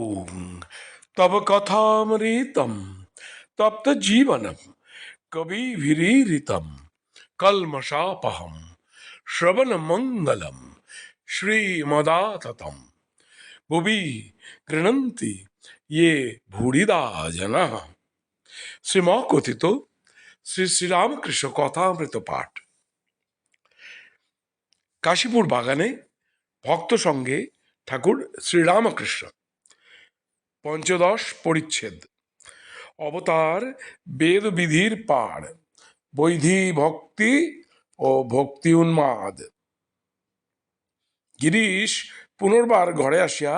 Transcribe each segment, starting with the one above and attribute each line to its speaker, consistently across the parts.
Speaker 1: ওম তব কথামৃতম তপ্ত জীবনম কবিভিরীরিতম কলমশাপহম শ্রবণমঙ্গলম শ্রীমদাততম ভুবি গৃণন্তি ইয়ে ভূরিদা জনা শ্রীমকথিত শ্রী শ্রীরামকৃষ্ণ কথামৃত পাঠ কাশীপুর বাগানে ভক্ত সঙ্গে ঠাকুর শ্রীরামকৃষ্ণ পঞ্চদশ পরিচ্ছেদ। অবতার বেদবিধির পাড়, বৈধি ভক্তি ও ভক্তি উন্মাদ। গিরিশ পুনর্বার ঘরে আসিয়া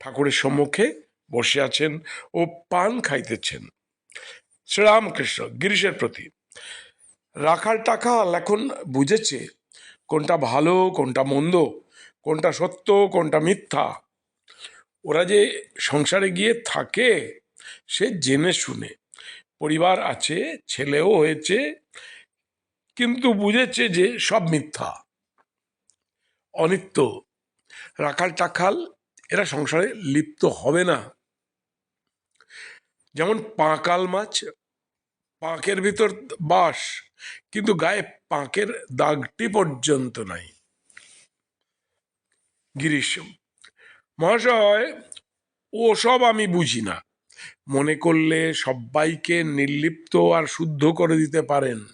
Speaker 1: ঠাকুরের সম্মুখে বসে আছেন ও পান খাইতেছেন। শ্রীরামকৃষ্ণ গিরিশের প্রতি, রাখাল টাকাল এখন বুঝেছে কোনটা ভালো, কোনটা মন্দ, কোনটা সত্য, কোনটা মিথ্যা ওরা যে সংসারে গিয়ে থাকে, সে জেনে শুনে। পরিবার আছে, ছেলেও হয়েছে, কিন্তু বুঝেছে যে সব মিথ্যা। অনিত্য, রাখাল টাখাল, এরা সংসারে লিপ্ত হবে না। যেমন পাঁকাল মাছ, পাঁকের ভিতর বাস, কিন্তু গায়ে পাঁকের দাগটি পর্যন্ত নাই। গিরিশ মহাশয়, ওসব আমি বুঝি না। মনে করলে সবাইকে নির্লিপ্ত আর শুদ্ধ করে দিতে পারেন।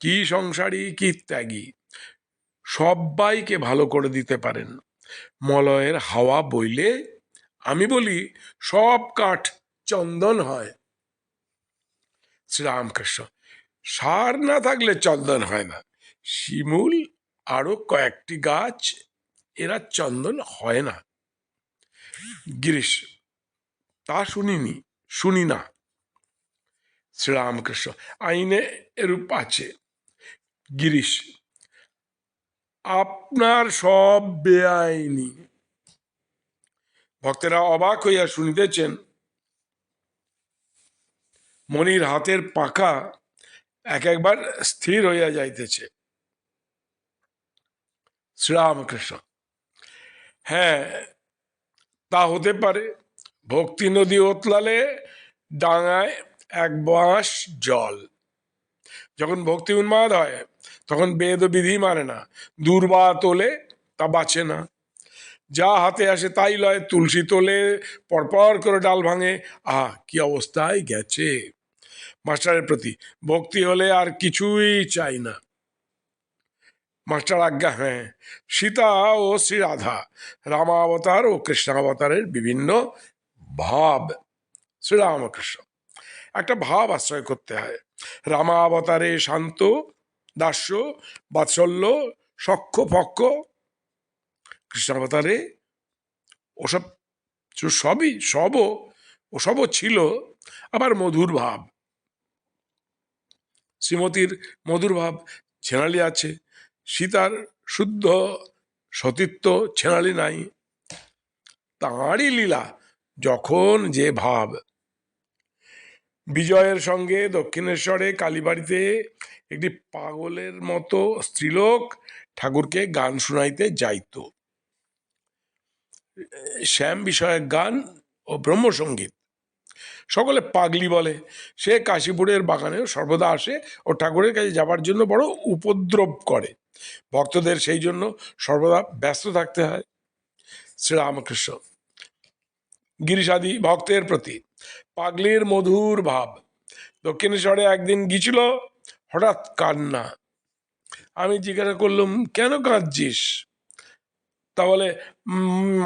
Speaker 1: কি সংসারী, কি ত্যাগী। সবাইকে ভালো করে দিতে পারেন। মলয়ের হাওয়া বইলে আমি বলি, সব কাঠ চন্দন হয়। শ্রীরামকৃষ্ণ, সার না থাকলে চন্দন হয় না। শিমুল আরও কয়েকটি গাছ এরা চন্দন হয় না। গিরিশ, তা শুনিনি, শুনি না। শ্রীরামকৃষ্ণ, আইনে এরূপ আছে। গিরিশ, আপনার সব বেআইনি। ভক্তেরা অবাক হইয়া শুনিতেছেন। মনির হাতের পাখা এক একবার স্থির হইয়া যাইতেছে। শ্রীরামকৃষ্ণ হ্যাঁ তা হতে পারে। ভক্তি নদী ওতলালে ডাঙায় এক বাঁশ জল। যখন ভক্তি উন্মাদ হয়, তখন বেদ বিধি মানে না। দুর্বা তোলে তা বাঁচে না। যা হাতে আসে তাই লয়, তুলসী তোলে পরপর করে ডাল ভাঙে। আহ, কি অবস্থায় গেছে। মাস্টারের প্রতি, ভক্তি হলে আর কিছুই চাই না। মাস্টার আজ্ঞা হ্যাঁ। সীতা ও শ্রী রাধা, রামাবতার ও কৃষ্ণাবতারের বিভিন্ন ভাব। শ্রীরামকৃষ্ণ একটা ভাব আশ্রয় করতে হয়। রামাবতারে শান্ত, দাস্য, বাৎসল্য, সক্ষ পক্ষ কৃষ্ণাবতারে ওসব সবই সবও ওসবও ছিল, আবার মধুর ভাব। শ্রীমতীর মধুর ভাব ছেনালি আছে সীতার শুদ্ধ সতীত্ব ছেনালি নাই। তাঁরই লীলা যখন যে ভাব। বিজয়ের সঙ্গে দক্ষিণেশ্বরে কালীবাড়িতে একটি পাগলের মতো স্ত্রীলোক ঠাকুরকে গান শুনাইতে যাইত। শ্যাম বিষয়ক গান ও ব্রহ্মসঙ্গীত সকলে পাগলি বলে। সে কাশীপুরের বাগানেও সর্বদা আসে ও ঠাকুরের কাছে যাবার জন্য বড় উপদ্রব করে। ভক্তদের সেই জন্য সর্বদা ব্যস্ত থাকতে হয়। শ্রীরামকৃষ্ণ। গিরিশাদি ভক্তের প্রতি পাগলির মধুর ভাব। দক্ষিণেশ্বরে একদিন গিয়েছিল হঠাৎ কান্না। আমি জিজ্ঞাসা করলাম, কেন কাঁদছিস? তা বলে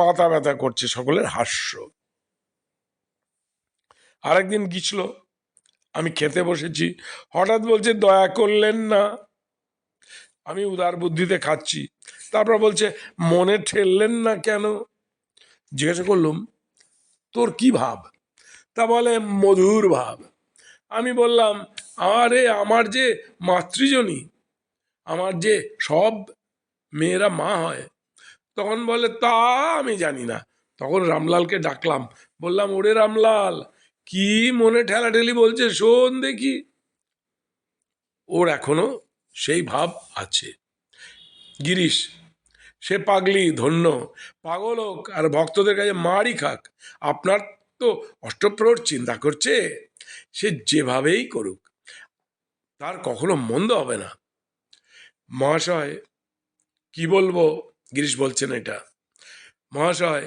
Speaker 1: মাথা ব্যথা করছে সকলের হাস্য। আরেকদিন গিয়েছিল, আমি খেতে বসেছি। হঠাৎ বলছে, দয়া করলেন না। আমি উদার বুদ্ধিতে খাচ্ছি। তারপর বলছে, মনে ঠেললেন না কেন? জিজ্ঞাসা করলুম, তোর কি ভাব? তা বলে, মধুর ভাব। আমি বললাম, আরে, আমার যে মাতৃজনী, আমার যে সব মেয়েরা মা হয়। তখন বলে, তা আমি জানি না। তখন রামলালকে ডাকলাম, বললাম, ওরে রামলাল কি মনে ঠেলাঠেলি বলছে? শোন দেখি। ওর এখনও সেই ভাব আছে। গিরিশ, সে পাগলি, ধন্য। পাগল হোক আর ভক্তদের কাছে মারই খাক। আপনার তো অষ্টপ্রহর চিন্তা করছে। সে যেভাবেই করুক, তার কখনো মন্দ হবে না। মহাশয়, কি বলব? গিরিশ বলছেন এটা। মহাশয়,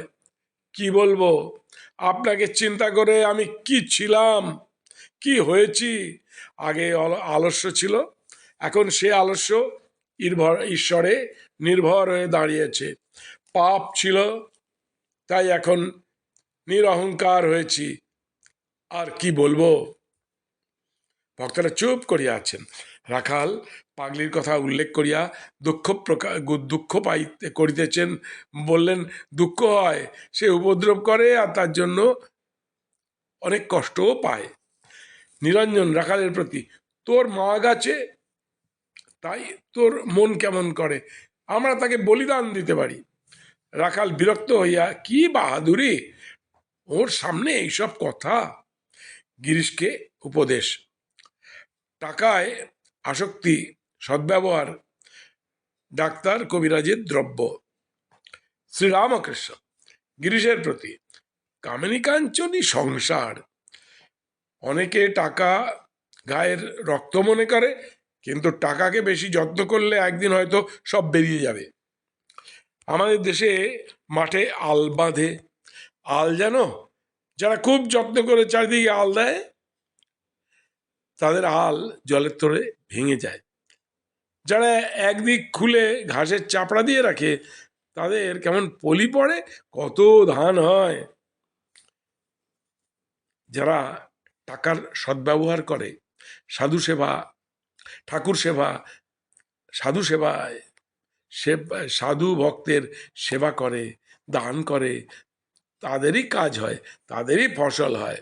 Speaker 1: কি বলব? আপনাকে চিন্তা করে আমি কি ছিলাম? কি হয়েছি? আগে আলস্য ছিল। এখন সে আলস্য নির্ভর ঈশ্বরে নির্ভর হয়ে দাঁড়িয়েছে। পাপ ছিল, তাই এখন নিরহংকার হয়েছি। আর কি বলব? ভক্তরা চুপ করিয়া আছেন। রাখাল পাগলির কথা উল্লেখ করিয়া দুঃখ প্রকাশ, দুঃখ পাইতে করিতেছেন। বললেন, দুঃখ হয়, সে উপদ্রব করে আর তার জন্য অনেক কষ্টও পায়। নিরঞ্জন, রাখালের প্রতি, তোর মা গাছে তাই তোর মন কেমন করে? আমরা তাকে বলিদান দিতে পারি। রাখাল বিরক্ত হইয়া, কি বাহাদুরি? ওর সামনে এইসব কথা? গিরিশকে উপদেশ টাকায় আসক্তি, সদ্ব্যবহার, ডাক্তার কবিরাজের দ্রব্য। শ্রীরামকৃষ্ণ, গিরিশের প্রতি কামিনী কাঞ্চনী সংসার। অনেকে টাকা গায়ের রক্ত মনে করে, কিন্তু টাকাকে বেশি যত্ন করলে একদিন হয়তো সব বেরিয়ে যাবে। আমাদের দেশে মাঠে আল বাঁধে। আল জানো? যারা খুব যত্ন করে চারিদিকে আল দেয় তাদের আল জলের তোরে ভেঙে যায়। যারা একদিক খুলে ঘাসের চাপড়া দিয়ে রাখে, তাদের কেমন পলি পড়ে? কত ধান হয়। যারা টাকার সদ্ব্যবহার করে, সাধু সেবা, ঠাকুর সেবা, সাধু সেবায় সে- সাধু ভক্তের সেবা করে, দান করে, তাদেরই কাজ হয়, তাদেরই ফসল হয়।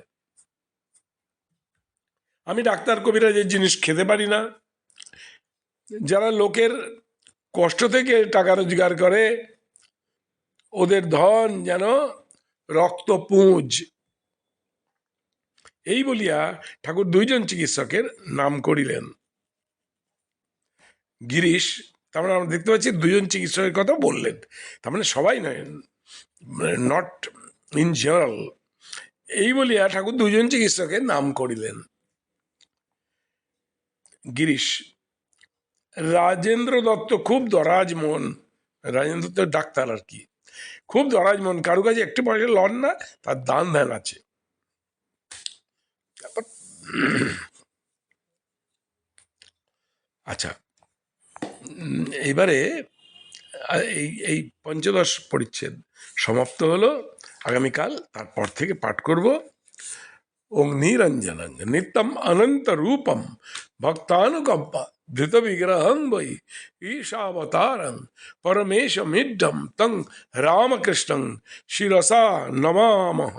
Speaker 1: আমি ডাক্তার কবিরাজের জিনিস খেতে পারি না, যারা লোকের কষ্ট থেকে টাকা রোজগার করে, ওদের ধন যেন রক্ত পুঁজ এই বলিয়া ঠাকুর দুইজন চিকিৎসকের নাম করিলেন। গিরিশ, তার মানে আমরা দেখতে পাচ্ছি দুজন চিকিৎসকের কথা বললেন। তার মানে সবাই নয় নট ইন জেনারেল এই বলিয়া ঠাকুর দুজন চিকিৎসকের নাম করিলেন। গিরিশ। রাজেন্দ্র দত্ত খুব দরাজ মন। রাজেন্দ্র দত্ত ডাক্তার আর কি। খুব দরাজ মন। কারও কাছে একটু পয়সা লন না তার দান ধ্যান আছে। তারপর আচ্ছা উম, এইবারে এই এই পঞ্চদশ পরিচ্ছেদ সমাপ্ত হলো। আগামীকাল তারপর থেকে পাঠ করব। ओंगनीरंजनंग नित्यम अनंत रूपम भक्तानुकंप धृत विग्रह वै ईशावतारं परमेशमिड्ढं तं रामकृष्णं शिरसा नमामः।